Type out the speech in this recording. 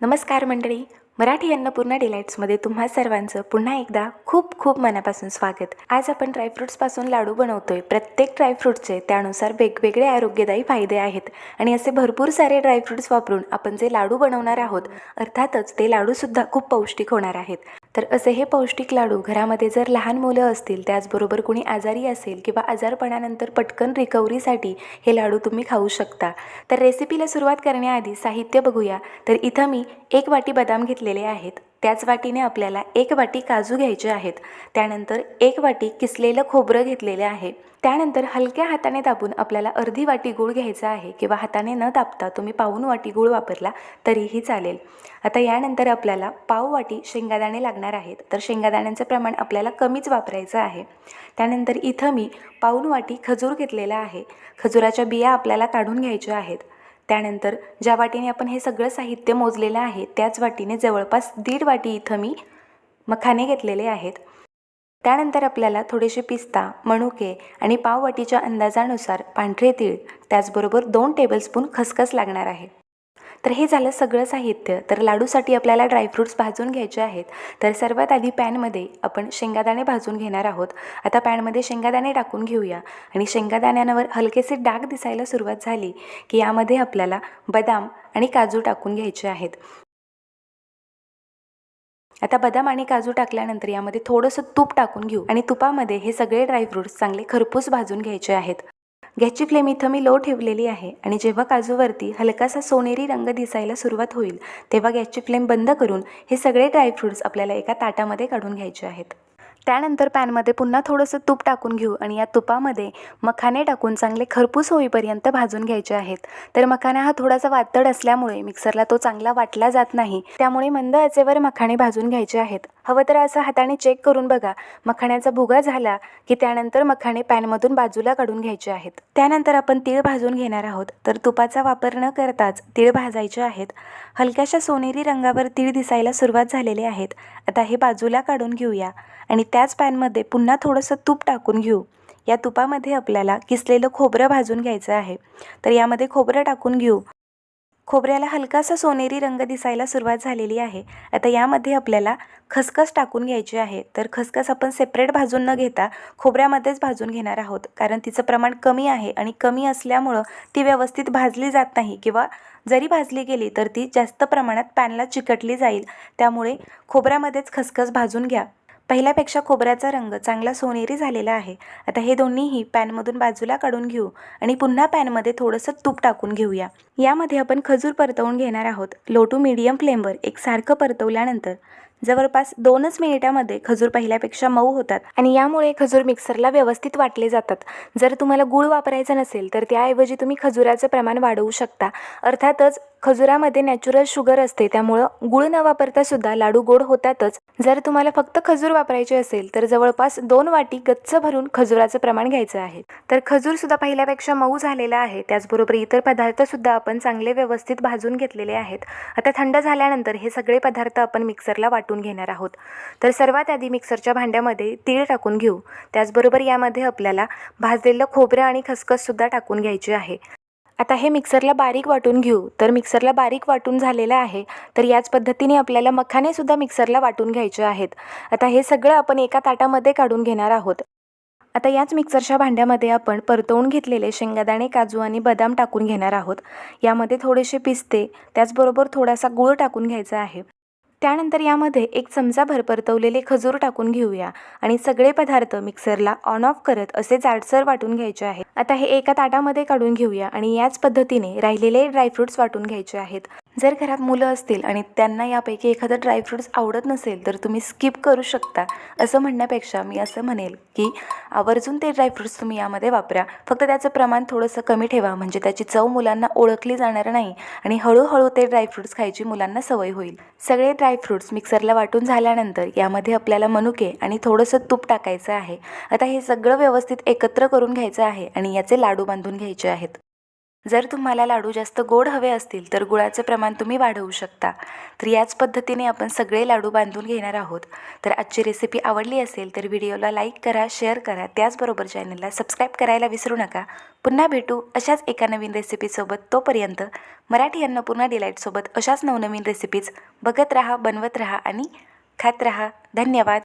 नमस्कार मंडळी मराठी अन्नपूर्णा डिलाईट्समध्ये तुम्हा सर्वांचं पुन्हा एकदा खूप खूप मनापासून स्वागत. आज आपण ड्रायफ्रुट्सपासून लाडू बनवतोय. प्रत्येक ड्रायफ्रूटचे त्यानुसार वेगवेगळे आरोग्यदायी फायदे आहेत आणि असे भरपूर सारे ड्रायफ्रुट्स वापरून आपण जे लाडू बनवणार आहोत अर्थातच ते लाडूसुद्धा खूप पौष्टिक होणार आहेत. तर असे हे पौष्टिक लाडू घरामध्ये जर लहान मुलं असतील त्याचबरोबर कुणी आजारी असेल किंवा आजारपणानंतर पटकन रिकव्हरीसाठी हे लाडू तुम्ही खाऊ शकता. तर रेसिपीला सुरुवात करण्याआधी साहित्य बघूया. तर इथं मी एक वाटी बदाम घेतलेले आहेत. त्याच वाटीने आपल्याला एक वाटी काजू घ्यायचे आहेत. त्यानंतर एक वाटी किसलेलं खोबरं घेतलेलं आहे. त्यानंतर हलक्या हाताने दाबून आपल्याला अर्धी वाटी गूळ घ्यायचा आहे किंवा हाताने न दाबता तुम्ही पाऊन वाटी गूळ वापरला तरीही चालेल. आता यानंतर आपल्याला पाव वाटी शेंगादाणे लागणार आहेत. तर शेंगादाण्यांचं प्रमाण आपल्याला कमीच वापरायचं आहे. त्यानंतर इथं मी पाऊन वाटी खजूर घेतलेला आहे. खजुराच्या बिया आपल्याला काढून घ्यायच्या आहेत. त्यानंतर ज्या वाटीने आपण हे सगळं साहित्य मोजलेलं आहे त्याच वाटीने जवळपास दीड वाटी इथं मी मखाने घेतलेले आहेत. त्यानंतर आपल्याला थोडेसे पिस्ता मणुके आणि पाववाटीच्या अंदाजानुसार पांढरे तीळ त्याचबरोबर दोन टेबलस्पून खसखस लागणार आहे. तर हे झालं सगळं साहित्य. तर लाडूसाठी आपल्याला ड्रायफ्रूट्स भाजून घ्यायचे आहेत. तर सर्वात आधी पॅनमध्ये आपण शेंगादाणे भाजून घेणार आहोत. आता पॅनमध्ये शेंगादाणे टाकून घेऊया. आणि शेंगादाण्यांवर हलकेसे डाग दिसायला सुरुवात झाली की यामध्ये आपल्याला बदाम आणि काजू टाकून घ्यायचे आहेत. आता बदाम आणि काजू टाकल्यानंतर यामध्ये थोडंसं तूप टाकून घेऊ. आणि तुपामध्ये हे सगळे ड्रायफ्रूट्स चांगले खरपूस भाजून घ्यायचे आहेत. गॅसची फ्लेम इथं मी लो ठेवलेली आहे आणि जेव्हा काजूवरती हलकासा सोनेरी रंग दिसायला सुरुवात होईल तेव्हा गॅसची फ्लेम बंद करून हे सगळे ड्रायफ्रूट्स आपल्याला एका ताटामध्ये काढून घ्यायचे आहेत. त्यानंतर पॅनमध्ये पुन्हा थोडंसं तूप टाकून घेऊ आणि या तुपामध्ये मखाने टाकून चांगले खरपूस होईपर्यंत भाजून घ्यायचे आहेत. तर मखाना हा थोडासा वातड असल्यामुळे मिक्सरला तो चांगला वाटला जात नाही. त्यामुळे मंद आचेवर मखाणे भाजून घ्यायचे आहेत. हवं तर असं हाताने चेक करून बघा. मखाण्याचा भुगा झाला की त्यानंतर मखाणे पॅनमधून बाजूला काढून घ्यायचे आहेत. त्यानंतर आपण तीळ भाजून घेणार आहोत. तर तुपाचा वापर न करताच तीळ भाजायचे आहेत. हलक्याशा सोनेरी रंगावर तीळ दिसायला सुरुवात झालेले आहेत. आता हे बाजूला काढून घेऊया. आणि त्या त्याच पॅनमध्ये पुन्हा थोडंसं तूप टाकून घेऊ. या तुपामध्ये आपल्याला किसलेलं खोबरं भाजून घ्यायचं आहे. तर यामध्ये खोबरं टाकून घेऊ. खोबऱ्याला हलकासा सोनेरी रंग दिसायला सुरुवात झालेली आहे. आता यामध्ये आपल्याला खसखस टाकून घ्यायची आहे. तर खसखस आपण सेपरेट भाजून न घेता खोबऱ्यामध्येच भाजून घेणार आहोत. कारण तिचं प्रमाण कमी आहे आणि कमी असल्यामुळं ती व्यवस्थित भाजली जात नाही किंवा जरी भाजली गेली तर ती जास्त प्रमाणात पॅनला चिकटली जाईल. त्यामुळे खोबऱ्यामध्येच खसखस भाजून घ्या. पहिल्यापेक्षा खोबऱ्याचा रंग चांगला सोनेरी झालेला आहे. आता हे दोन्हीही पॅनमधून बाजूला काढून घेऊ आणि पुन्हा पॅनमध्ये थोडंसं तूप टाकून घेऊया. यामध्ये आपण खजूर परतवून घेणार आहोत. लो टू मीडियम फ्लेमवर एकसारखं परतवल्यानंतर जवळपास दोनच मिनिटामध्ये खजूर पहिल्यापेक्षा मऊ होतात आणि यामुळे खजूर मिक्सरला व्यवस्थित वाटले जातात. जर तुम्हाला गूळ वापरायचा नसेल तर त्याऐवजी तुम्ही खजुराचं प्रमाण वाढवू शकता. अर्थातच खजुरामध्ये नॅचरल शुगर असते त्यामुळं गुळ न वापरता सुद्धा लाडू गोड होतातच. जर तुम्हाला फक्त खजूर वापरायचे असेल तर जवळपास दोन वाटी गच्च भरून खजुराचं प्रमाण घ्यायचं आहे. तर खजूर सुद्धा पहिल्यापेक्षा मऊ झालेला आहे त्याचबरोबर इतर पदार्थ सुद्धा आपण चांगले व्यवस्थित भाजून घेतलेले आहेत. आता थंड झाल्यानंतर हे सगळे पदार्थ आपण मिक्सरला वाटून घेणार आहोत. तर सर्वात आधी मिक्सरच्या भांड्यामध्ये तीळ टाकून घेऊ. त्याचबरोबर यामध्ये आपल्याला भाजलेलं खोबरं आणि खसखससुद्धा टाकून घ्यायची आहे. आता हे मिक्सरला बारीक वाटून घेऊ. तर मिक्सरला बारीक वाटून झालेलं आहे. तर याच पद्धतीने आपल्याला मखानेसुद्धा मिक्सरला वाटून घ्यायचे आहेत. आता हे सगळं आपण एका ताटामध्ये काढून घेणार आहोत. आता याच मिक्सरच्या भांड्यामध्ये आपण परतवून घेतलेले शेंगादाणे काजू आणि बदाम टाकून घेणार आहोत. यामध्ये थोडेसे पिस्ते त्याचबरोबर थोडासा गूळ टाकून घ्यायचा आहे. त्यानंतर यामध्ये एक चमचाभर परतवलेले खजूर टाकून घेऊया. आणि सगळे पदार्थ मिक्सरला ऑन ऑफ करत असे जाडसर वाटून घ्यायचे आहे आता हे एका ताटामध्ये काढून घेऊया आणि याच पद्धतीने राहिलेले ड्रायफ्रुट्स वाटून घ्यायचे आहेत. जर घरात मुलं असतील आणि त्यांना यापैकी एखादं ड्रायफ्रूट्स आवडत नसेल तर तुम्ही स्किप करू शकता. असं म्हणण्यापेक्षा मी असं म्हणेल की आवर्जून ते ड्रायफ्रूट्स तुम्ही यामध्ये वापरा. फक्त त्याचं प्रमाण थोडंसं कमी ठेवा म्हणजे त्याची चव मुलांना ओळखली जाणार नाही आणि हळूहळू ते ड्रायफ्रूट्स खायची मुलांना सवय होईल. सगळे ड्रायफ्रूट्स मिक्सरला वाटून झाल्यानंतर यामध्ये आपल्याला मनुके आणि थोडंसं तूप टाकायचं आहे. आता हे सगळं व्यवस्थित एकत्र करून घ्यायचं आहे आणि याचे लाडू बांधून घ्यायचे आहेत. जर तुम्हाला लाडू जास्त गोड हवे असतील तर गुळाचे प्रमाण तुम्ही वाढवू शकता. तर याच पद्धतीने आपण सगळे लाडू बांधून घेणार आहोत. तर आजची रेसिपी आवडली असेल तर व्हिडिओला लाईक करा शेअर करा. त्याचबरोबर चॅनलला सबस्क्राईब करायला विसरू नका. पुन्हा भेटू अशाच एका नवीन रेसिपीसोबत तोपर्यंत मराठी अन्नपूर्णा डिलाईटसोबत अशाच नवनवीन रेसिपीज बघत राहा बनवत राहा आणि खात राहा. धन्यवाद.